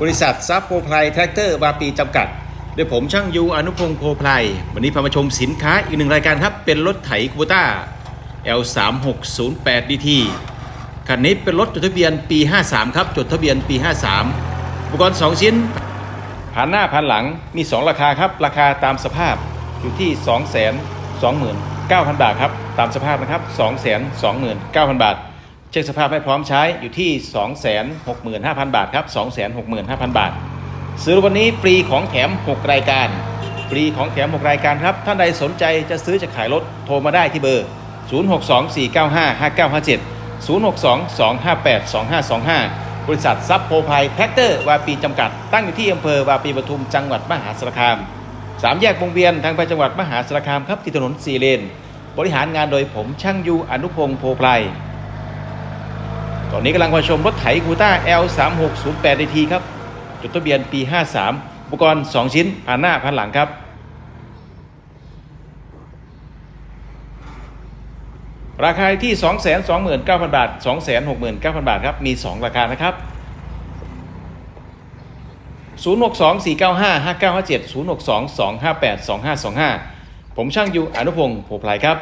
บริษัทซับโพไพรแท็กเตอร์บาปีจำกัดโดยผมช่างยูอนุพงศ์โพไพรวันนี้พามาชมสินค้าอีกหนึ่งรายการครับ เป็นรถไถคูต้า L3608DT คันนี้เป็นรถจดทะเบียนปี 53 ครับจดทะเบียนปี 53 อุปกรณ์ 2 ชิ้นผ่านหน้าผ่านหลังมี 2 ราคาครับ ราคาตามสภาพอยู่ที่ 2 2 9 0 0 0 บาทครับ ตามสภาพนะครับ 2 2 9 0 0 0 บาท ช็คสภาพให้พร้อมใช้อยู่ที่ 265,000 บาทครับ 265,000 บาท ซื้อวันนี้ฟรีของแถม 6 รายการ ฟรีของแถม 6 รายการครับ ท่านใดสนใจจะซื้อจะขายรถโทรมาได้ที่เบอร์ 0624955957 0622582525 บริษัทซับโพไพแท็กเตอร์วาปีจำกัด ตั้งอยู่ที่อำเภอวาปีปทุมจังหวัดมหาสารคามสามแยกวงเวียนทางไปจังหวัดมหาสารคามครับที่ถนนสี่เลน บริหารงานโดยผมช่างยูอนุพงศ์โพไพร ตอนนี้กำลังมาชมรถไถคูต้า L3608 DT ครับ จดทะเบียนปี 53 อุปกรณ์ 2 ชิ้นผ่านหน้าผ่านหลังครับ ราคาที่ 229,000 บาท 269,000 บาทครับ มี 2 ราคานะครับ 062 495 5957 062 258 2525 ผมช่างยูอนุพงศ์โพพลายครับ